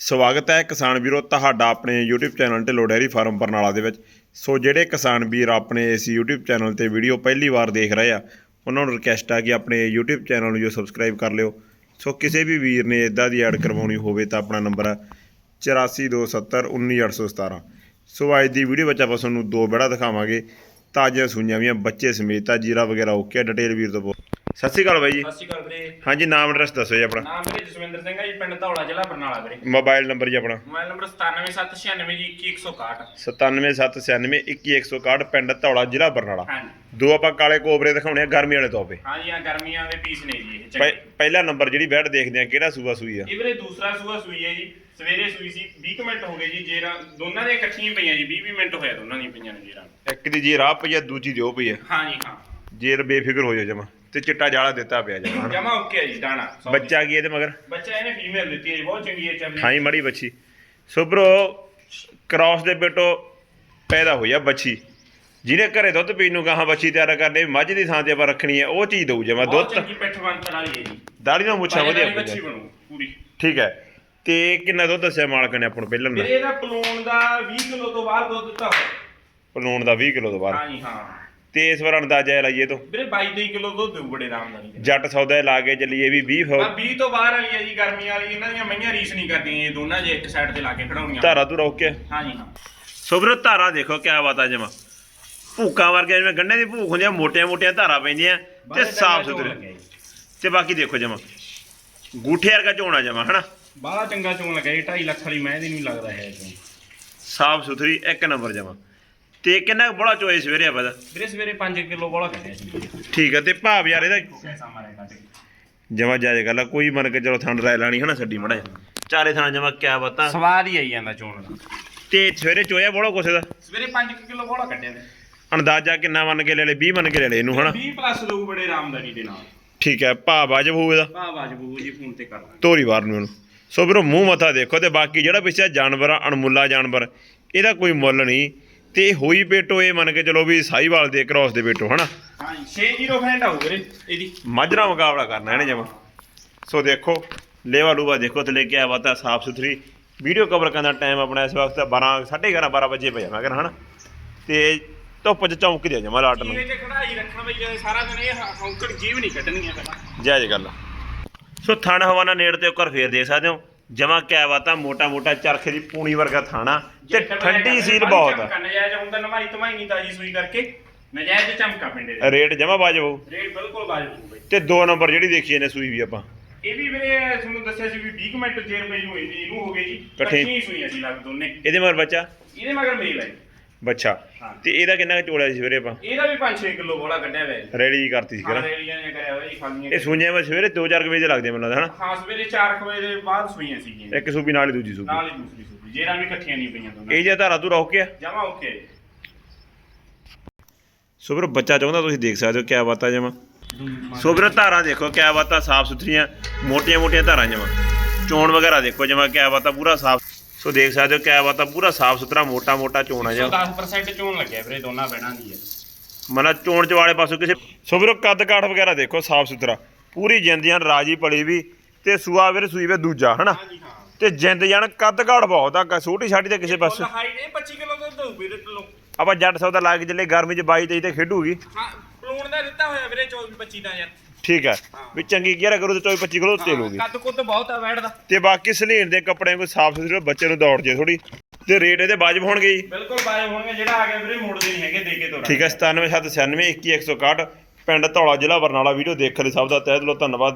ਸਵਾਗਤ ਹੈ ਕਿਸਾਨ ਵੀਰੋ ਤੁਹਾਡਾ ਆਪਣੇ YouTube channel Dhillon dairy farm Barnala ਦੇ ਵਿੱਚ। ਸੋ ਜਿਹੜੇ ਕਿਸਾਨ ਵੀਰ ਆਪਣੇ ਇਸ YouTube ਚੈਨਲ ਤੇ ਵੀਡੀਓ ਪਹਿਲੀ ਵਾਰ ਦੇਖ ਰਹੇ ਆ, ਉਹਨਾਂ ਨੂੰ ਰਿਕਵੈਸਟ ਆ ਕਿ ਆਪਣੇ YouTube ਚੈਨਲ ਨੂੰ ਜੋ ਸਬਸਕ੍ਰਾਈਬ ਕਰ ਲਿਓ। ਸੋ ਕਿਸੇ ਵੀ ਵੀਰ ਨੇ ਇਦਾਂ ਦੀ ਐਡ ਕਰਵਾਉਣੀ ਹੋਵੇ ਤਾਂ ਆਪਣਾ ਨੰਬਰ ਹੈ 8427191817 ਸੋ ਅੱਜ ਦੀ ਵੀਡੀਓ ਵਿੱਚ ਆਪਾਂ ਤੁਹਾਨੂੰ ਦੋ ਬੜਾ ਦਿਖਾਵਾਂਗੇ, ਤਾਜ਼ੀਆਂ ਸੂਈਆਂ ਵੀਆਂ ਬੱਚੇ ਸਮੇਤ ਆ, ਜੀਰਾ ਵਗੈਰਾ ਓਕੇ ਡਿਟੇਲ ਵੀਰ ਤੋਂ ਬੋਲ ਸਤਿ ਸ਼੍ਰੀ ਅਕਾਲ ਬਾਈ ਜੀ। ਸਤਿ ਸ਼੍ਰੀ ਅਕਾਲ ਵੀਰੇ। ਹਾਂਜੀ ਨਾਮ ਐਡਰੈਸ ਦੱਸੋ ਜੀ ਆਪਣਾ। ਨਾਮ ਵੀਰੇ ਜਸਵਿੰਦਰ ਸਿੰਘ ਹੈ ਜੀ ਪਿੰਡ ਧੌਲਾ ਜ਼ਿਲ੍ਹਾ ਬਰਨਾਲਾ ਵੀਰੇ। ਮੋਬਾਈਲ ਨੰਬਰ ਜੀ ਆਪਣਾ। ਮੋਬਾਈਲ ਨੰਬਰ 977692 ਜੀ 21161 97799161 ਪਿੰਡ ਧੌਲਾ ਜ਼ਿਲ੍ਹਾ ਬਰਨਾਲਾ। ਹਾਂਜੀ। ਦੋ ਆਪਾਂ ਕਾਲੇ ਕੋਬਰੇ ਦਿਖਾਉਣੇ ਆ ਗਰਮੀ ਵਾਲੇ ਤੋਪੇ ਹਾਂਜੀ ਆ ਗਰਮੀਆਂ ਦੇ ਪੀਸ ਨੇ ਜੀ ਇਹ ਪਹਿ- ਚੰਗੇ। ਪਹਿਲਾ ਨੰਬਰ ਜਿਹੜੀ ਬੈਡ ਦੇਖਦੇ ਆ ਕਿਹੜਾ ਸੂਆ ਸੂਈ ਆ? ਇਹ ਵੀਰੇ ਦੂਸਰਾ ਸੂਆ ਸੂਈ ਹੈ ਜੀ ਸਵੇਰੇ ਸੂਈ ਸੀ 20 ਕੁ ਮਿੰਟ ਹੋ ਗਏ ਜੀ ਜੇਰਾ ਦੋਨਾਂ ਦੇ ਇਕੱਠੀਆਂ ਪਈਆਂ ਜੀ 20 20 ਮਿੰਟ ਹੋਇਆ ਦੋਨਾਂ ਦੀਆਂ ਪਈਆਂ ਨੇ ਜੇਰਾ। ਇੱਕ ਦੀ ਜੀ ਰਾਹ ਪਈ ਆ ਦੂਜੀ ਦੀ ਉਹ ਪਈ ਆ। ਹਾਂਜੀ ਹਾਂ। ਜੇਰ ਬੇਫਿਕਰ ਹੋ ਜਾ ਜਮਾ। ਤੇ ਚਿੱਟਾ ਜਾਲਾ ਦਿੱਤਾ ਪਿਆ ਜਮਾ ਜਮਾ ਓਕੇ ਹੈ ਜੀ ਦਾਣਾ ਸੌ ਬੱਚਾ ਕੀ ਇਹਦੇ ਮਗਰ? ਬੱਚਾ ਇਹਨੇ ਫੀਮੇਲ ਦਿੱਤੀ ਹੈ ਜੀ ਬਹੁਤ ਚੰਗੀ ਹੈ ਚੱਲੀ ਖਾਈ ਮੜੀ ਬੱਚੀ। ਸੁਬਰੋ ਕ੍ਰਾਸ ਦੇ ਬੇਟੋ ਪੈਦਾ ਹੋਈ ਆ ਬੱਚੀ। ਜਿਹਨੇ ਘਰੇ ਦੁੱਧ ਪੀਣ ਨੂੰ ਗਾਹਾਂ ਬੱਚੀ ਤਿਆਰ ਕਰਨੇ ਮੱਝ ਦੀ ਥਾਂ ਤੇ ਆਪਾਂ ਰੱਖਣੀ ਹੈ ਉਹ ਚੀਜ਼ ਦਊ ਜਮਾ ਬਹੁਤ ਦੁੱਧ ਚੰਗੀ ਪਿੱਠ ਬੰਤਰ ਵਾਲੀ ਹੈ ਜੀ। ਦਾੜੀ ਨਾਲ ਮੁੱਛਾਂ ਵਧੀਆ ਬੱਚੀ ਪਈਆਂ। ਬਣੂ ਪੂਰੀ। ਠੀਕ ਹੈ। ਤੇ ਕਿੰਨਾ ਦੁੱਧ ਦੱਸਿਆ ਮਾਲਕ ਨੇ ਆਪਾਂ ਨੂੰ ਪਹਿਲਾਂ ਵੀਰੇ ਇਹਦਾ ਪਲੂਣ ਦਾ 20 ਕਿਲੋ ਤੋਂ ਬਾਹਰ ਦੁੱਧ ਦਿੱਤਾ ਹੋਇਆ। ਪਲੂਣ ਦਾ 20 ਕਿਲੋ ਤੋਂ ਬਾਅਦ। ਹਾਂਜੀ ਹਾਂ। ਤੇ ਇਸ ਵਾਰ ਅੰਦਾਜ਼ਾ ਲਾਈਏ ਤੋਂ। ਵੀਰੇ 22 23 ਕਿਲੋ ਦੁੱਧ ਦੇਊ ਬੜੇ ਆਰਾਮ ਨਾਲ ਜੀ। ਜੱਟ ਸੌਦਾ ਲਾ ਕੇ ਚੱਲੀਏ ਵੀ 20 ਆ ਫੌ 20 ਤੋਂ ਬਾਹਰ ਵਾਲੀ ਹੈ ਜੀ ਗਰਮੀ ਵਾਲੀ ਇਹਨਾਂ ਦੀਆਂ ਮਈਆਂ ਰੀਸ ਨਹੀਂ ਕਰਦੀਆਂ ਇਹ ਦੋਨਾਂ ਜੇ ਇੱਕ ਸਾਈਡ ਤੇ ਲਾ ਕੇ ਖੜਾਉਣੀਆਂ। ਧਾਰਾ ਤੂੰ ਰੋਕ ਕੇ। ਹਾਂਜੀ ਹਾਂ। ਸੋ ਵੀਰੋ ਧਾਰਾ ਦੇਖੋ ਕਿਆ ਬਾਤ ਆ ਜਮਾ। ਭੂਕਾਂ ਵਰਗੀਆਂ ਜਿਵੇਂ ਗੰਢੇ ਦੀ ਭੂਖ ਹੁੰਦੀ ਆ ਮੋਟੀਆਂ ਮੋਟੀਆਂ ਧਾਰਾ ਪੈਂਦੀਆਂ ਤੇ ਬਾਹਲੇ ਸਾਫ਼ ਚੰਗਾ ਝੋਲ ਸੁਥਰੇ ਜੀ। ਤੇ ਬਾਕੀ ਦੇਖੋ ਜਮਾ। ਗੂਠੇ ਵਰਗਾ ਝੋਣਾ ਜਮਾ ਹਨਾ? ਬਾਹਲਾ ਚੰਗਾ ਚੋਣ ਲੱਗਿਆ ਜੀ 2.5 ਲੱਖ ਵਾਲੀ ਮੈਂ ਦੀ ਨਹੀਂ ਲੱਗਦਾ ਹੈ ਸਾਫ਼ ਸੁਥਰੀ ਇੱਕ ਨੰਬਰ ਜਮਾ। ਤੇ ਕਿੰਨਾ ਕੁ ਬੜਾ ਚੋਏ ਸਵੇਰੇ ਆ ਪਤਾ ਵੀਰੇ ਸਵੇਰੇ 5 ਕਿਲੋ ਬੋਲਾ ਕੱਢਿਆ ਸੀ ਠੀਕ ਆ ਤੇ ਭਾਵ ਯਾਰ ਇਹਦਾ ਕੱਢ ਕੇ ਜਮਾ ਜਾਇਜ਼ ਗੱਲ ਆ ਕੋਈ ਮੰਨ ਕੇ ਚਲੋ ਠੰਡ ਰਾਇ ਲਾਣੀ ਹਨਾ ਛੱਡੀ ਮੜਾ ਚਾਰੇ ਥਾਂ ਜਮਾ ਕਿਆ ਬਾਤਾਂ। ਸਵਾਦ ਹੀ ਆਈ ਜਾਂਦਾ ਚੋਣ ਦਾ। ਤੇ ਸਵੇਰੇ ਚੋਇਆ ਬੜਾ ਕੁਛ ਦਾ ਸਵੇਰੇ 5 ਕਿਲੋ ਬੋਲਾ ਕੱਢਿਆ ਤੇ। ਅੰਦਾਜ਼ਾ ਕਿੰਨਾ ਮੰਨ ਕੇ ਲੈ ਲੈ 20 ਮੰਨ ਕੇ ਲੈ ਲੈ ਇਹਨੂੰ ਹਨਾ? 20 ਪਲੱਸ ਦਊ ਬੜੇ ਆਰਾਮਦਾਰੀ ਦੇ ਨਾਲ। ਠੀਕ ਹੈ ਭਾਵ ਵਾਜਬ ਹੋਊ ਇਹਦਾ। ਵਾਹ ਵਾਜਬੂ ਜੀ ਫੋਨ ਤੇ ਕਰ ਲਾਂਗੇ। ਤੋਰੀ ਵਾਰ ਨੂੰ ਇਹਨੂੰ। ਸੋ ਵੀਰੋ ਮੂੰਹ ਮੱਥਾ ਦੇਖੋ ਤੇ ਬਾਕੀ ਜਿਹੜਾ ਪਿੱਛੇ ਜਾਨਵਰ ਆ ਅਣਮੁੱਲਾ ਜਾਨਵਰ ਇਹਦਾ ਕੋਈ ਮੁੱਲ ਨਹੀਂ। ਤੇ ਹੋਈ ਪੇਟੋ ਇਹ ਮੰਨ ਕੇ ਚਲੋ ਵੀ ਸਾਈਵਾਲ ਦੇ ਕ੍ਰੋਸ ਦੇ ਪੇਟੋ ਹਨਾ? ਹਾਂਜੀ 6-0 ਫੈਂਟ ਆਊ ਵੀਰੇ ਇਹਦੀ। ਮਾਜਰਾ ਮੁਕਾਬਲਾ ਕਰਨਾ ਇਹਨੇ ਜਮਾ। ਸੋ ਦੇਖੋ ਲੇਵਾ ਲੂਵਾ ਦੇਖੋ ਤੇ ਲੈ ਕੇ ਆਇਆ ਬਾਤਾ ਸਾਫ਼ ਸੁਥਰੀ। ਵੀਡੀਓ ਕਵਰ ਕਰਨ ਦਾ ਟਾਈਮ ਆਪਣਾ ਇਸ ਵਕਤ 12 11:30 12 ਵਜੇ ਪਿਆ ਮਗਰ ਹਨਾ? ਤੇ ਧੁੱਪ ਚ ਚੌਂਕ ਦੇ ਜਮਾ ਲਾਟ ਨੂੰ। ਜੀਵੇ ਤੇ ਖੜਾਈ ਰੱਖਣਾ ਬਈ ਜੇ ਸਾਰਾ ਦਿਨ ਇਹ ਹੌਂਕੜ ਜੀਵ ਨਹੀਂ ਕੱਢਣੀਆਂ ਪਹਿਲਾਂ। ਜਾਇਜ਼ ਗੱਲ ਆ। ਸੋ ਥਣ ਹਵਾਨਾ ਨੇੜ ਤੇ ਉੱਕਰ ਫੇਰ ਦੇਖ ਸਕਦੇ ਹੋ। ਜਮਾ ਕਿਆ ਬਾਤਾ ਮੋਟਾ ਮੋਟਾ ਚਰਖੇ ਦੀ ਪੂਣੀ ਵਰਗਾ ਥਾਣਾ ਤੇ ਠੰਡੀ ਸੀਲ ਬਹੁਤ ਆ। ਨਜਾਇਜ਼ ਹੁੰਦਾ ਨਮਾਈ ਤਮਾਈ ਨਹੀਂ ਤਾਜੀ ਸੂਈ ਕਰਕੇ ਨਜਾਇਜ਼ ਚਮਕਾ ਪਿੰਡੇ ਦੇ। ਰੇਟ ਜਮਾ ਰੇਟ ਬਿਲਕੁਲ ਬਈ। ਤੇ ਦੋ ਨੰਬਰ ਜਿਹੜੀ ਦੇਖੀ ਇਹਨੇ ਸੂਈ ਵੀ ਆਪਾਂ। ਇਹ ਵੀ ਵੀਰੇ ਤੁਹਾਨੂੰ ਦੱਸਿਆ ਸੀ ਵੀ 20 ਕੁ ਮਿੰਟ ਜੇਰ ਪਈ ਹੋਈ ਸੀ ਇਹਨੂੰ ਹੋ ਗਏ ਜੀ। ਇਕੱਠੇ। ਸੂਈਆਂ ਸੀ ਲੱਗ ਦੋਨੇ। ਇਹਦੇ ਮਗਰ ਬੱਚਾ? ਇਹਦੇ ਮਗਰ ਮੇਲ ਹੈ ਬੱਚਾ। ਹਾਂ। ਤੇ ਇਹਦਾ ਕਿੰਨਾ ਕੁ ਚੋਲਿਆ ਸੀ ਸਵੇਰੇ ਆਪਾਂ? ਇਹਦਾ ਵੀ 5-6 ਕਿਲੋ ਬੋਲਾ ਕੱਢਿਆ ਹੋਇਆ ਜੀ। ਰੈਡੀ ਜੀ ਕਰਤੀ ਸੀ ਹਾਂ ਕਰਾਂ ਰੇੜੀਆਂ ਨੇ ਕਰਿਆ ਹੋਇਆ ਜੀ ਖਾਲੀਆਂ ਇਹ ਸੂਈਆਂ ਵਾ ਸਵੇਰੇ 2-4 ਵਜੇ ਦੇ ਲੱਗਦੇ ਮੈਨੂੰ ਲੱਗਦਾ ਹਨਾ? ਹਾਂ ਸਵੇਰੇ 4 ਵਜੇ ਦੇ ਬਾਅਦ ਸੂਈਆਂ ਸੀਗੀਆਂ ਇੱਕ ਸੂਬੀ ਨਾਲ ਹੀ ਦੂਜੀ ਸੂਬੀ। ਨਾਲ ਹੀ ਦੂਸਰੀ ਸੂਈ ਜੇਰਾਂ ਵੀ ਇਕੱਠੀਆਂ ਨਹੀਂ ਪਈਆਂ ਦੋਨਾਂ ਇਹ ਜੇ ਧਾਰਾ ਤੂੰ ਰੋਕ ਕੇ ਜਮਾ ਓਕੇ। ਸੋ ਵੀਰੋ ਬੱਚਾ ਚਾਹੁੰਦਾ ਤੁਸੀਂ ਦੇਖ ਸਕਦੇ ਹੋ ਕਿਆ ਬਾਤਾਂ ਜਮਾ। ਸੋ ਵੀਰੋ ਧਾਰਾਂ ਦੇਖੋ ਕਿਆ ਬਾਤਾਂ ਸਾਫ਼ ਸੁਥਰੀਆਂ ਮੋਟੀਆਂ ਮੋਟੀਆਂ ਧਾਰਾਂ ਜਮਾ। ਚੋਣ ਵਗੈਰਾ ਦੇਖੋ ਜਮਾ ਕਿਆ ਬਾਤਾਂ ਪੂਰਾ ਸਾਫ਼ ਸੋ ਦੇਖ ਸਕਦੇ ਹੋ ਕਿਆ ਬਾਤਾਂ ਪੂਰਾ ਸਾਫ਼ ਸੁਥਰਾ ਮੋਟਾ ਮੋਟਾ ਚੋਣ ਆ ਜਾ। 10% ਚੋਣ ਲੱਗਿਆ ਵੀਰੇ ਦੋਨਾਂ ਬੈਣਾਂ ਦੀ ਹੈ। ਮਤਲਬ ਚੋਣ ਚ ਵਾਲੇ ਪਾਸੋਂ ਕਿਸੇ ਸੋ ਵੀਰੋ ਕੱਦ ਕਾਠ ਵਗੈਰਾ ਦੇਖੋ ਸਾਫ਼ ਸੁਥਰਾ। ਪੂਰੀ ਜਿੰਦੀਆਂ ਰਾਜੀ ਪਲੀ ਵੀ ਤੇ ਸੂਆ ਵੀਰ ਸੂਈ ਵੇ ਦੂਜਾ ਹਨਾ? ਤੇ ਜਿੰਦ ਜਾਨ ਕੱਦ ਕਾਠ ਬਹੁਤ ਆ ਛੋਟੀ ਛਾਟੀ ਤੇ ਕਿਸੇ ਪਾਸੇ। ਹਾਈਟ ਇਹ 25 ਕਿਲੋ ਦੁੱਧ ਹੋਊ ਵੀਰੇ ਕਿਲੋ। ਆਪਾਂ ਜੱਟ ਸੌਦਾ ਲਾ ਕੇ ਚੱਲੇ ਗਰਮੀ ਚ 22 23 ਤੇ ਖੇਡੂਗੀ। ਹਾਂ ਪਲੂਣ ਦਾ ਦਿੱਤਾ ਹੋਇਆ ਵੀਰੇ 24 25 ਦਾ ਯਾਰ। ਠੀਕ ਹੈ। ਵੀ ਚੰਗੀ ਗੇਅਰ ਕਰੂ ਤੇ 24 25 ਕਿਲੋ ਤੇਲ ਹੋਗੀ ਕੱਦ ਕੁੱਦ ਬਹੁਤ ਆ ਬੈਠਦਾ ਤੇ ਬਾਕੀ ਸਲੀਨ ਦੇ ਕੱਪੜਿਆਂ ਕੋਈ ਸਾਫ਼ ਸੁਥਰੇ ਬੱਚੇ ਨੂੰ ਦੌੜ ਜੇ ਥੋੜੀ ਤੇ ਰੇਟ ਇਹਦੇ ਵਾਜਬ ਹੋਣਗੇ ਜੀ। ਬਿਲਕੁਲ ਬਾਰੇ ਹੋਣਗੇ ਜਿਹੜਾ ਆ ਗਿਆ ਵੀਰੇ ਮੋੜਦੇ ਨਹੀਂ ਹੈਗੇ ਦੇ ਕੇ ਤੋੜਾ ਠੀਕ ਹੈ 97 796 21161 ਪਿੰਡ ਧੌਲਾ ਜ਼ਿਲ੍ਹਾ ਬਰਨਾਲਾ ਵੀਡੀਓ ਦੇਖਣ ਲਈ ਸਭ ਦਾ ਤਹਿ ਦਿਲੋਂ ਧੰਨਵਾਦ।